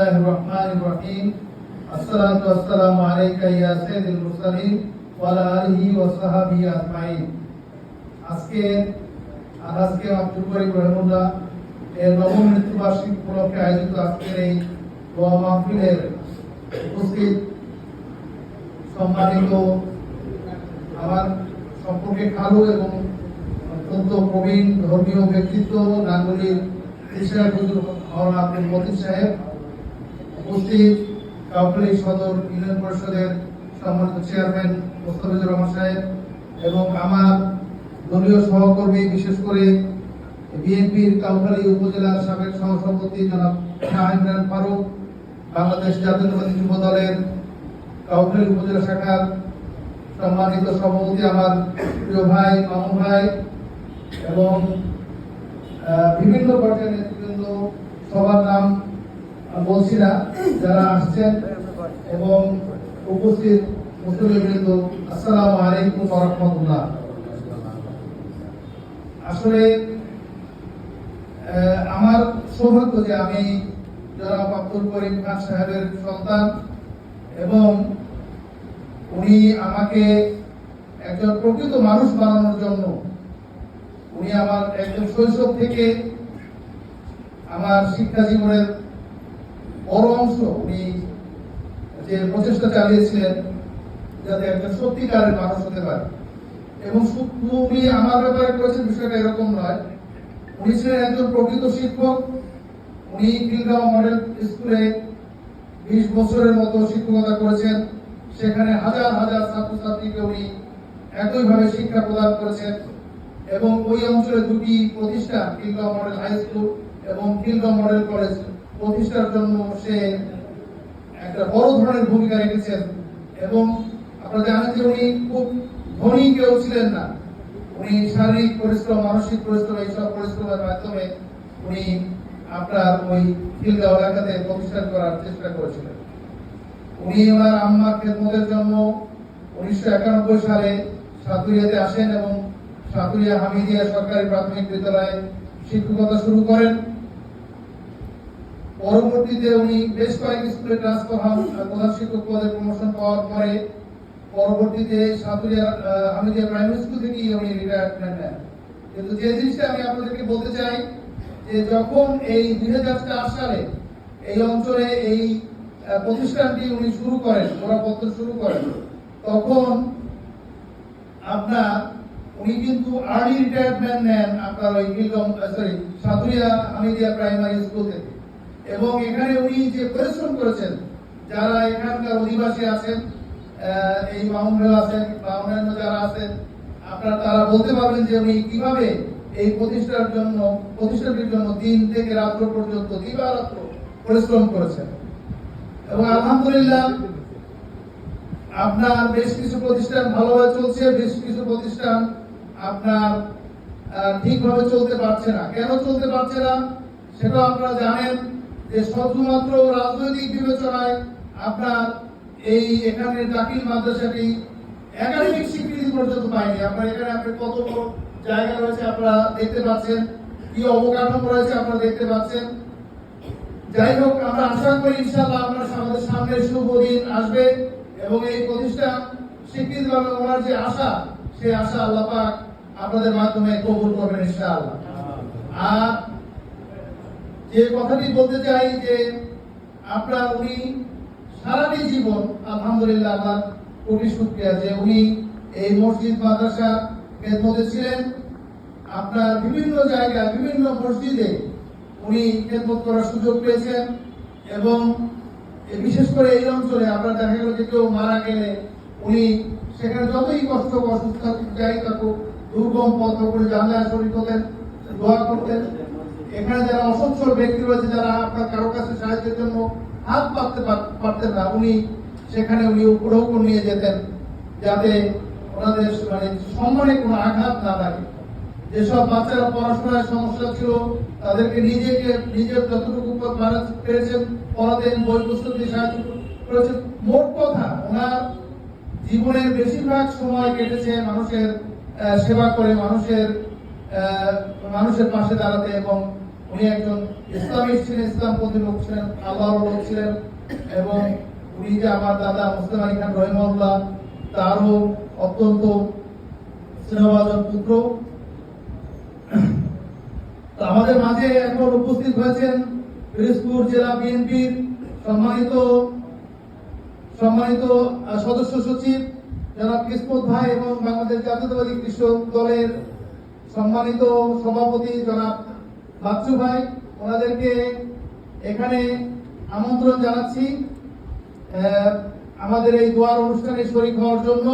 الله الرحمن الرحيم الصلاة والسلام عليك يا سيد المرسلين وعلى آله وصحبه أجمعين আজকে আর আজকে আব্দুল করিম রহমুল্লাহ এর নবম মৃত্যুবার্ষিকী উপলক্ষে আয়োজিত আজকের এই দোয়া মাহফিলের উপস্থিত সম্মানিত আমার সম্পর্কে খালু এবং অত্যন্ত প্রবীণ ধর্মীয় ব্যক্তিত্ব নাঙ্গলির কৃষ্ণা হুজুর মাওলানা আব্দুল মতিন সাহেব উপস্থিত কাউখালী সদর ইউনিয়ন পরিষদের সম্মানিত চেয়ারম্যান মোস্তাফিজুর রহমান সাহেব এবং আমার দলীয় সহকর্মী, বিশেষ করে বিএনপির কাউখালী উপজেলার সাবেক সহসভাপতি জনাব শাহ ইমরান ফারুক, বাংলাদেশ জাতীয়তাবাদী যুব দলের কাউখালী উপজেলা শাখার সম্মানিত সভাপতি আমার প্রিয় ভাই, মামুন ভাই এবং বিভিন্ন পর্যায়ের নেতৃবৃন্দ, সবার নাম বলছি না যারা আসছেন এবং উপস্থিত মুসলিমবৃন্দ আসসালামু আলাইকুম রাহমাতুল্লাহ। আসলে আমার সৌভাগ্য যে আমি যারা আব্দুল করিম খান সাহেবের সন্তান এবং উনি আমাকে একজন প্রকৃত মানুষ বানানোর জন্য, উনি আমার একজন শৈশব থেকে আমার শিক্ষা জীবনের বড় অংশ উনি যে প্রচেষ্টা চালিয়েছিলেন যাতে একজন সত্যিকারের মানুষ হতে পারে। এবং শুধু উনি আমার ব্যাপারে করেছেন বিষয়টা এরকম নয়, উনি ছিলেন একজন প্রকৃত শিক্ষক। উনি খিলগাঁও মডেল স্কুলে বিশ বছরের মতো শিক্ষকতা করেছেন। সেখানে হাজার হাজার ছাত্রছাত্রীকে উনি একইভাবে শিক্ষা প্রদান করেছেন। এবং ওই অঞ্চলে দুটি প্রতিষ্ঠান খিলগাঁও মডেল হাই স্কুল এবং খিলগাঁও মডেল কলেজ। প্রতিষ্ঠার জন্য সে একটা বড় ধরনের ভূমিকা রেখেছেন। এবং আপনারা জানেন যে উনি খুব ধনী কেউ ছিলেন না। উনি শারীরিক পরিশ্রম, মানসিক পরিশ্রম, এইসব পরিশ্রমের মাধ্যমে উনি আপনার ওই খিলগাঁও এলাকাতে প্রতিষ্ঠান করার চেষ্টা করেছিলেন। উনি ওনার আম্মার খেদমতের জন্য উনিশশো একানব্বই সালে সাতুরিয়াতে আসেন এবং সাতুরিয়া হামিদিয়া সরকারি প্রাথমিক বিদ্যালয়ে শিক্ষকতা শুরু করেন। পরবর্তীতে উনি বেশ কয়েক স্কুলে ট্রান্সফার হন প্রধান শিক্ষক পদে প্রমোশন পাওয়ার পরে পরবর্তীতে সাতুরিয়া হামিদিয়া প্রাইমারি স্কুল থেকে উনি রিটায়ারমেন্ট নেন। কিন্তু যে জিনিসটা আমি আপনাদেরকে বলতে চাই, যে যখন এই দুই সালে এই অঞ্চলে এই প্রতিষ্ঠানটি উনি শুরু করেন, গোড়াপত্র শুরু করেন, তখন আপনার, উনি কিন্তু আর্লি রিটায়ারমেন্ট নেন আপনার ওই sorry Saturia Hamidia primary school থেকে। এবং এখানে উনি যে পরিশ্রম করেছেন, যারা এখানকার অধিবাসী আছেন এই মাউন্টেল আছেন বা অন্যান্য যারা আছেন, আপনারা তারা বলতে পারবেন যে উনি কীভাবে এই প্রতিষ্ঠার জন্য, প্রতিষ্ঠানটির জন্য দিন থেকে রাত্র পর্যন্ত দিবারাত্র পরিশ্রম করেছেন। এবং আলহামদুলিল্লাহ, আপনার বেশ কিছু প্রতিষ্ঠান ভালোভাবে চলছে, বেশ কিছু প্রতিষ্ঠান আপনার ঠিকভাবে চলতে পারছে না। কেন চলতে পারছে না? সেটা আপনারা জানেন। যে শুধুমাত্র রাজনৈতিক বিবেচনায় আপনার এই এখানে দাখিল মাদ্রাসাটি একাডেমিক স্বীকৃতি পর্যন্ত পায়নি। আপনার এখানে আপনি কত জায়গা রয়েছে আপনারা দেখতে পাচ্ছেন, কি অবকাঠামো রয়েছে আপনারা দেখতে পাচ্ছেন। যাই হোক, আমরা আশা করি ইনশাআল্লাহ আপনার আমাদের সামনে শুভ দিন আসবে এবং এই প্রতিষ্ঠান স্বীকৃতি পাবে ওনার যে আশা, সেই আশা আল্লাহ পাক আপনাদের মাধ্যমে কবুল করবেন ইনশাআল্লাহ। আর যে কথাটি বলতে চাই যে আপনার উনি সারাটি জীবন, আলহামদুলিল্লাহ আল্লাহ কোটি যে উনি এই মসজিদ মাদ্রাসা খেদমতে ছিলেন। আপনার বিভিন্ন জায়গায়, বিভিন্ন মসজিদে উনি খেদমত করার সুযোগ পেয়েছেন এবং বিশেষ করে এই অঞ্চলে আপনার দেখা গেল যে কেউ মারা গেলে উনি সেখানে যতই কষ্ট অসুস্থ যাই থাকুক, দুর্গম হোক উনি জানলায় শরীর হতেন দোয়া করতেন। এখানে যারা অসচ্ছল ব্যক্তি রয়েছে, যারা আপনার কারও কাছে সাহায্যের জন্য হাত পাততে পার- পারতেন না, উনি সেখানে উনি উপরেও নিয়ে যেতেন যাতে ওনাদের মানে সম্মানে কোনো আঘাত না লাগে। যেসব বাচ্চারা পড়াশোনায় সমস্যা ছিল, তাদেরকে নিজেকে নিজের যতটুকু পারা- পেরেছেন, পড়াতেন, বই পুস্তক দিয়ে সাহায্য করেছেন, মোট কথা, ওনার জীবনের বেশিরভাগ সময় কেটেছে মানুষের সেবা করে, মানুষের মানুষের পাশে দাঁড়াতে এবং উনি একজন ইসলামিস্ট ছিলেন ইসলামপন্থী লোক ছিলেন, আল্লাহর লোক ছিলেন এবং উনি যে আমার দাদা মুসলিম আলী খান রহিমউল্লাহ তারও অত্যন্ত স্নেহভাজন পুত্র। আমাদের মাঝে এখন উপস্থিত হয়েছেন পিরোজপুর জেলা বিএনপির সম্মানিত সম্মানিত সদস্য সচিব যারা কিসমত ভাই এবং বাংলাদেশ জাতীয়তাবাদী কৃষক দলের সম্মানিত সভাপতি জনাব বাচ্চু ভাই, ওনাদেরকে এখানে আমন্ত্রণ জানাচ্ছি। আমাদের এই দোয়ার অনুষ্ঠানে শরীর হওয়ার জন্য